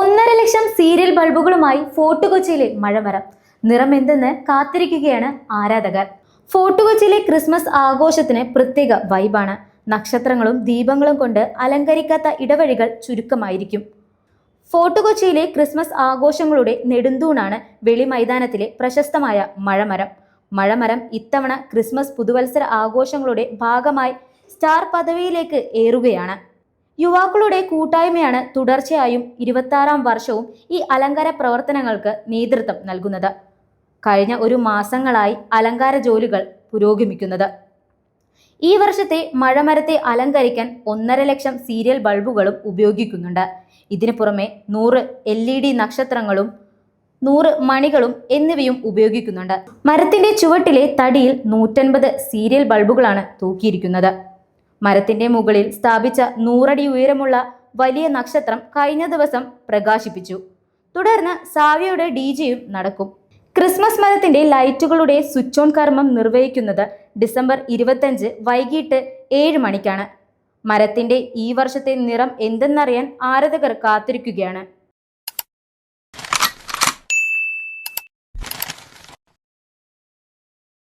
ഒന്നര ലക്ഷം serial ബൾബുകളുമായി fort കൊച്ചിയിലെ മഴമരം. നിറമെന്തെന്ന് കാത്തിരിക്കുകയാണ് ആരാധകർ. ഫോർട്ട് കൊച്ചിയിലെ ക്രിസ്മസ് ആഘോഷത്തിന് പ്രത്യേക വൈബാണ്. നക്ഷത്രങ്ങളും ദീപങ്ങളും കൊണ്ട് അലങ്കരിക്കാത്ത ഇടവഴികൾ ചുരുക്കമായിരിക്കും. ഫോർട്ട് കൊച്ചിയിലെ ക്രിസ്മസ് ആഘോഷങ്ങളുടെ നെടുന്തൂണാണ് വെളി മൈതാനത്തിലെ പ്രശസ്തമായ മഴമരം. മഴമരം ഇത്തവണ ക്രിസ്മസ് പുതുവത്സര ആഘോഷങ്ങളുടെ ഭാഗമായി സ്റ്റാർ പദവിയിലേക്ക് ഏറുകയാണ്. യുവാക്കളുടെ കൂട്ടായ്മയാണ് തുടർച്ചയായും ഇരുപത്താറാം വർഷവും ഈ അലങ്കാര പ്രവർത്തനങ്ങൾക്ക് നേതൃത്വം നൽകുന്നത്. കഴിഞ്ഞ ഒരു മാസങ്ങളായി അലങ്കാര ജോലികൾ പുരോഗമിക്കുന്നത്. ഈ വർഷത്തെ മഴമരത്തെ അലങ്കരിക്കാൻ ഒന്നര ലക്ഷം സീരിയൽ ബൾബുകളും ഉപയോഗിക്കുന്നുണ്ട്. ഇതിനു പുറമെ നൂറ് എൽ ഇ ഡി നക്ഷത്രങ്ങളും നൂറ് മണികളും എന്നിവയും ഉപയോഗിക്കുന്നുണ്ട്. മരത്തിന്റെ ചുവട്ടിലെ തടിയിൽ നൂറ്റൻപത് സീരിയൽ ബൾബുകളാണ് തൂക്കിയിരിക്കുന്നത്. മരത്തിന്റെ മുകളിൽ സ്ഥാപിച്ച നൂറടി ഉയരമുള്ള വലിയ നക്ഷത്രം കഴിഞ്ഞ ദിവസം പ്രകാശിപ്പിച്ചു. തുടർന്ന് സാവിയുടെ ഡി ജെയും നടക്കും. ക്രിസ്മസ് മരത്തിന്റെ ലൈറ്റുകളുടെ സ്വിച്ച് ഓൺ കർമ്മം നിർവഹിക്കുന്നത് ഡിസംബർ ഇരുപത്തഞ്ച് വൈകിട്ട് ഏഴ് മണിക്കാണ്. മരത്തിന്റെ ഈ വർഷത്തെ നിറം എന്തെന്നറിയാൻ ആരാധകർ കാത്തിരിക്കുകയാണ്.